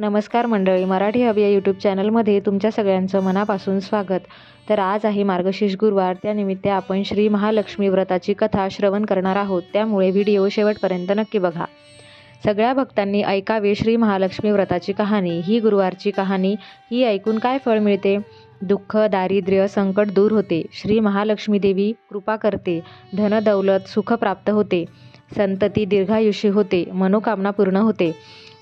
नमस्कार मंडळी मराठी हवी या यूट्यूब चॅनलमध्ये तुमच्या सगळ्यांचं मनापासून स्वागत. तर आज आहे मार्गशीर्ष गुरुवार त्यानिमित्त आपण श्री महालक्ष्मी व्रताची कथा श्रवण करणार आहोत. त्यामुळे व्हिडिओ शेवटपर्यंत नक्की बघा. सगळ्या भक्तांनी ऐकावे श्री महालक्ष्मी व्रताची कहाणी. ही गुरुवारची कहाणी ही ऐकून काय फळ मिळते? दुःख दारिद्र्य संकट दूर होते. श्री महालक्ष्मी देवी कृपा करते. धनदौलत सुख प्राप्त होते. संतती दीर्घायुषी होते. मनोकामना पूर्ण होते.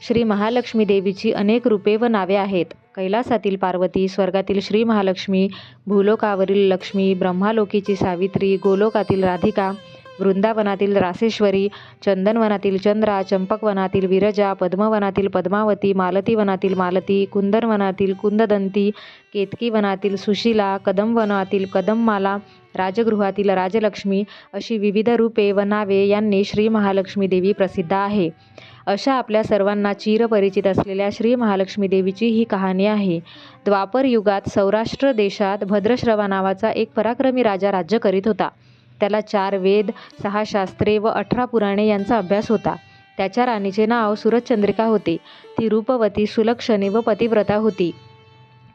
श्री महालक्ष्मी देवीची अनेक रूपे व नावे आहेत. कैलासातील पार्वती स्वर्गातील श्री महालक्ष्मी भूलोकावरील लक्ष्मी ब्रह्मालोकीची सावित्री गोलोकातील राधिका वृंदावनातील रासेश्वरी चंदनवनातील चंद्रा चंपकवनातील विरजा पद्मवनातील पद्मावती मालतीवनातील मालती कुंदनवनातील कुंददंती केतकीवनातील सुशीला कदमवनातील कदममाला राजगृहातील राजलक्ष्मी अशी विविध रूपे व नावे यांनी श्री महालक्ष्मी देवी प्रसिद्ध आहे. अशा आपल्या सर्वांना चिरपरिचित असलेल्या श्री महालक्ष्मी देवीची ही कहाणी आहे. द्वापर युगात सौराष्ट्र देशात भद्रश्रवा नावाचा एक पराक्रमी राजा राज्य करीत होता. त्याला चार वेद सहा शास्त्रे व अठरा पुराणे यांचा अभ्यास होता. त्याच्या राणीचे नाव सुरतचंद्रिका होते. ती रूपवती सुलक्षणी व पतिव्रता होती.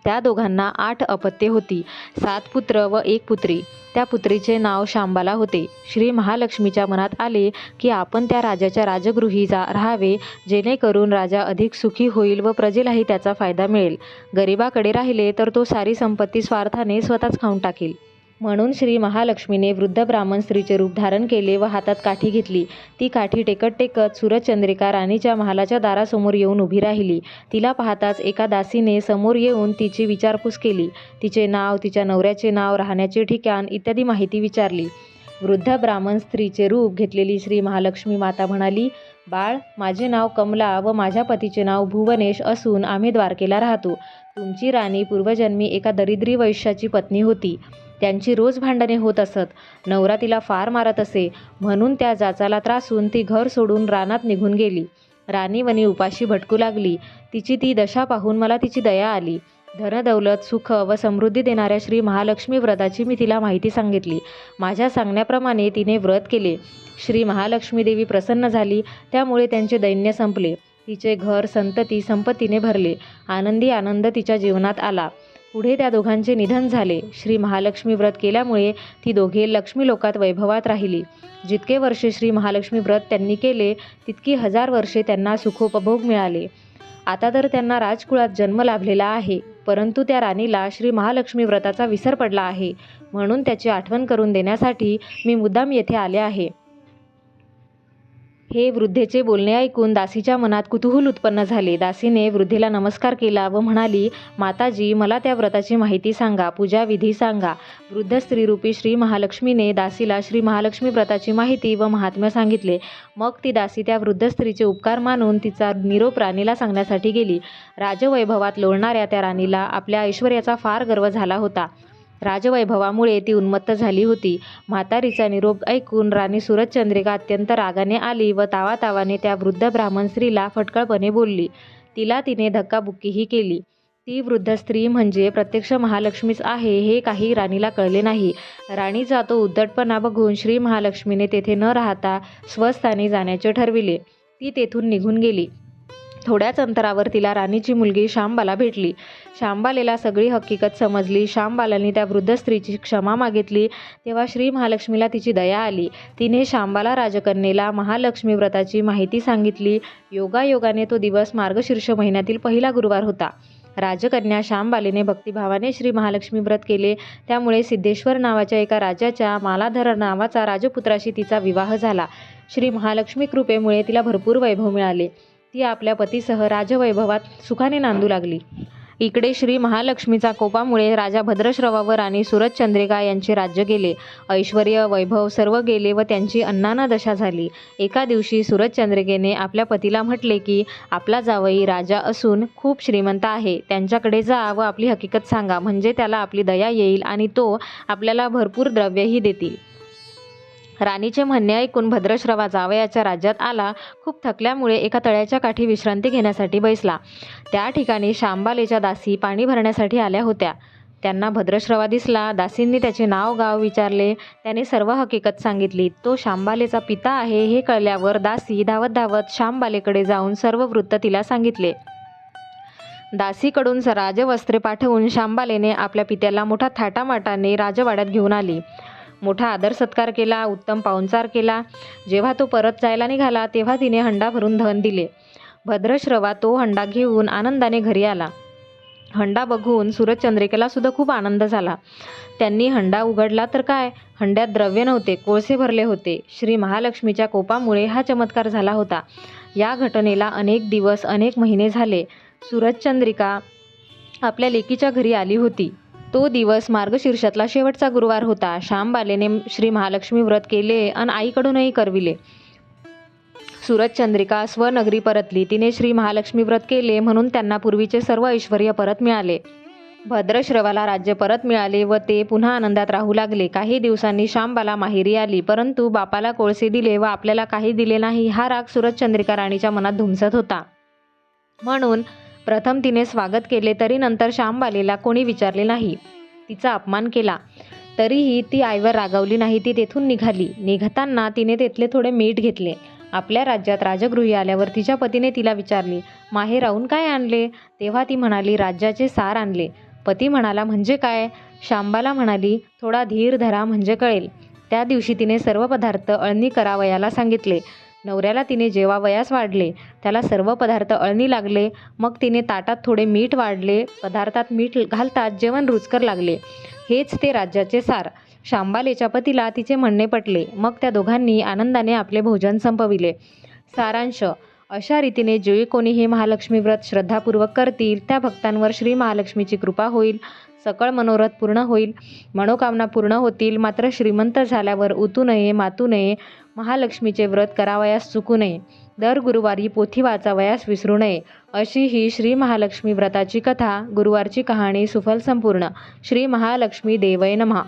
त्या दोघांना आठ अपत्ये होती. सात पुत्र व एक पुत्री. त्या पुत्रीचे नाव शांबाला होते. श्री महालक्ष्मीच्या मनात आले की आपण त्या राजाच्या राजगृही जा राहावे जेणेकरून राजा अधिक सुखी होईल व प्रजेलाही त्याचा फायदा मिळेल. गरिबाकडे राहिले तर तो सारी संपत्ती स्वार्थाने स्वतःच खाऊन टाकेल. म्हणून श्री महालक्ष्मीने वृद्ध ब्राह्मण स्त्रीचे रूप धारण केले व हातात काठी घेतली. ती काठी टेकत टेकत सूरजचंद्रिका राणीच्या महालाच्या दारासमोर येऊन उभी राहिली. तिला पाहताच एका दासीने समोर येऊन तिची विचारपूस केली. तिचे नाव तिच्या नवऱ्याचे नाव राहण्याचे ठिकाण इत्यादी माहिती विचारली. वृद्ध ब्राह्मण स्त्रीचे रूप घेतलेली श्री महालक्ष्मी माता म्हणाली बाळ माझे नाव कमला व माझ्या पतीचे नाव भुवनेश असून आम्ही द्वारकेला राहतो. तुमची राणी पूर्वजन्मी एका दरिद्री वैश्याची पत्नी होती. त्यांची रोज भांडणे होत असत. नवरा तिला फार मारत असे. म्हणून त्या जाचाला त्रासून ती घर सोडून रानात निघून गेली. राणीवनी उपाशी भटकू लागली. तिची ती दशा पाहून मला तिची दया आली. धनदौलत सुख व समृद्धी देणाऱ्या श्री महालक्ष्मी व्रताची मी तिला माहिती सांगितली. माझ्या सांगण्याप्रमाणे तिने व्रत केले. श्री महालक्ष्मी देवी प्रसन्न झाली. त्यामुळे त्यांचे दैन्य संपले. तिचे घर संतती संपत्तीने भरले. आनंदी आनंद तिच्या जीवनात आला. पुढे त्या दोघांचे निधन झाले. श्री महालक्ष्मी व्रत केल्यामुळे ती दोघे लक्ष्मी लोकात वैभवात राहिली. जितके वर्षे श्री महालक्ष्मी व्रत त्यांनी केले तितकी हजार वर्षे त्यांना सुखोपभोग मिळाले. आता तर त्यांना राजकुळात जन्म लाभलेला आहे. परंतु त्या राणीला श्री महालक्ष्मी व्रताचा विसर पडला आहे. म्हणून त्याची आठवण करून देण्यासाठी मी मुद्दाम येथे आले आहे. हे वृद्धेचे बोलणे ऐकून दासीच्या मनात कुतूहल उत्पन्न झाले. दासीने वृद्धेला नमस्कार केला व म्हणाली माताजी मला त्या व्रताची माहिती सांगा पूजाविधी सांगा. वृद्ध स्त्रीरूपी श्री महालक्ष्मीने दासीला श्री महालक्ष्मी व्रताची माहिती व महात्म्य सांगितले. मग ती दासी त्या वृद्ध स्त्रीचे उपकार मानून तिचा निरोप राणीला सांगण्यासाठी गेली. राजवैभवात लोळणाऱ्या त्या राणीला आपल्या ऐश्वर्याचा फार गर्व झाला होता. राजवैभवामुळे ती उन्मत्त झाली होती. म्हातारीचा निरोप ऐकून राणी सुरतचंद्रिका अत्यंत रागाने आली व तावातावाने त्या वृद्ध ब्राह्मण स्त्रीला फटकळपणे बोलली. तिला तिने धक्काबुक्कीही केली. ती वृद्ध स्त्री म्हणजे प्रत्यक्ष महालक्ष्मीच आहे हे काही राणीला कळले नाही. राणीचा तो उद्धटपणा बघून श्री महालक्ष्मीने तेथे न राहता स्वस्थानी जाण्याचे ठरविले. ती तेथून निघून गेली. थोड्याच अंतरावर तिला राणीची मुलगी श्यामबाला भेटली. श्यामबालेला सगळी हकीकत समजली. शांबालाने त्या वृद्ध स्त्रीची क्षमा मागितली. तेव्हा श्री महालक्ष्मीला तिची दया आली. तिने श्यामबाला राजकन्येला महालक्ष्मी व्रताची माहिती सांगितली. योगायोगाने तो दिवस मार्गशीर्ष महिन्यातील पहिला गुरुवार होता. राजकन्या श्यामबालीने भक्तिभावाने श्री महालक्ष्मी व्रत केले. त्यामुळे सिद्धेश्वर नावाच्या एका राजाच्या मालाधर नावाचा राजपुत्राशी तिचा विवाह झाला. श्री महालक्ष्मी कृपेमुळे तिला भरपूर वैभव मिळाले. ती आपल्या पतीसह राजवैभवात सुखाने नांदू लागली. इकडे श्री महालक्ष्मीचा कोपामुळे राजा भद्रश्रवा व राणी सुरतचंद्रिका यांचे राज्य गेले. ऐश्वर वैभव सर्व गेले व त्यांची अन्नाना दशा झाली. एका दिवशी सुरतचंद्रिकेने आपल्या पतीला म्हटले की आपला जावई राजा असून खूप श्रीमंत आहे. त्यांच्याकडे जा व आपली हकीकत सांगा. म्हणजे त्याला आपली दया येईल आणि तो आपल्याला भरपूर द्रव्यही देतील. राणीचे म्हणणे ऐकून भद्रश्रवा जावयाच्या राज्यात आला. खूप थकल्यामुळे एका तळ्याच्या काठी विश्रांती घेण्यासाठी बैसला. त्या ठिकाणी शांबालेच्या दासी पाणी भरण्यासाठी आल्या होत्या. त्यांना भद्रश्रवा दिसला. दासींनी त्याचे नाव गाव विचारले. त्याने सर्व हकीकत सांगितली. तो शांबालेचा पिता आहे हे कळल्यावर दासी धावत धावत शांबालेकडे जाऊन सर्व वृत्त तिला सांगितले. दासीकडून स- राजवस्त्रे पाठवून शांबालेने आपल्या पित्याला मोठा थाटामाटाने राजवाड्यात घेऊन आली. मोठा आदर सत्कार केला उत्तम पाहुणचार केला. जेव्हा तो परत जायला निघाला तेव्हा तिने हंडा भरून धन दिले. भद्रश्रवा तो हंडा घेऊन आनंदाने घरी आला. हंडा बघून सूरजचंद्रिकेला सुद्धा खूप आनंद झाला. त्यांनी हंडा उघडला तर काय? हंड्यात द्रव्य नव्हते कोळसे भरले होते. श्री महालक्ष्मीच्या कोपामुळे हा चमत्कार झाला होता. या घटनेला अनेक दिवस अनेक महिने झाले. सूरजचंद्रिका आपल्या लेकीच्या घरी आली होती. तो दिवस मार्गशीर्षातला शेवटचा गुरुवार होता. श्यामबालेने श्री महालक्ष्मी व्रत केले आणि आईकडूनही करविले. सूरजचंद्रिका स्वनगरी परतली. तिने श्री महालक्ष्मी व्रत केले म्हणून त्यांना पूर्वीचे सर्व ऐश्वर परत मिळाले. भद्रश्रवाला राज्य परत मिळाले व ते पुन्हा आनंदात राहू लागले. काही दिवसांनी श्यामबाला माहेरी आली परंतु बापाला कोळसे दिले व आपल्याला काही दिले नाही हा राग सूरजचंद्रिका राणीच्या मनात धुमसत होता. म्हणून प्रथम तिने स्वागत केले तरी नंतर श्यामबालेला कोणी विचारले नाही. तिचा अपमान केला. तरीही ती आईवर रागावली नाही ती तेथून निघाली. निघताना तिने तेथले थोडे मीठ घेतले. आपल्या राज्यात राजगृही आल्यावर तिच्या पतीने तिला विचारले माहे राहून काय आणले? तेव्हा ती म्हणाली राज्याचे सार आणले. पती म्हणाला म्हणजे काय? शांबाला म्हणाली थोडा धीर धरा म्हणजे कळेल. त्या दिवशी तिने सर्व पदार्थ अळणी करावयाला सांगितले. नवऱ्याला तिने जेव्हा वयास वाढले त्याला सर्व पदार्थ अळणी लागले. मग तिने ताटात थोडे मीठ वाढले. पदार्थात मीठ घालतात जेवण रुचकर लागले. हेच ते राज्याचे सार. शांबालेच्या पतीला तिचे म्हणणे पटले. मग त्या दोघांनी आनंदाने आपले भोजन संपविले. सारांश. अशा रीतीने जे कोणी हे महालक्ष्मी व्रत श्रद्धापूर्वक करतील त्या भक्तांवर श्री महालक्ष्मीची कृपा होईल. सकळ मनोरथ पूर्ण होईल. मनोकामना पूर्ण होतील. मात्र श्रीमंत झाल्यावर उतू नये मातू नये. महालक्ष्मीचे व्रत करावयास चुकू नये. दर गुरुवारी पोथी वाचावयास विसरू नये. अशी ही श्री महालक्ष्मी व्रताची कथा गुरुवारची कहाणी सुफल संपूर्ण. श्री महालक्ष्मी देवय नमः.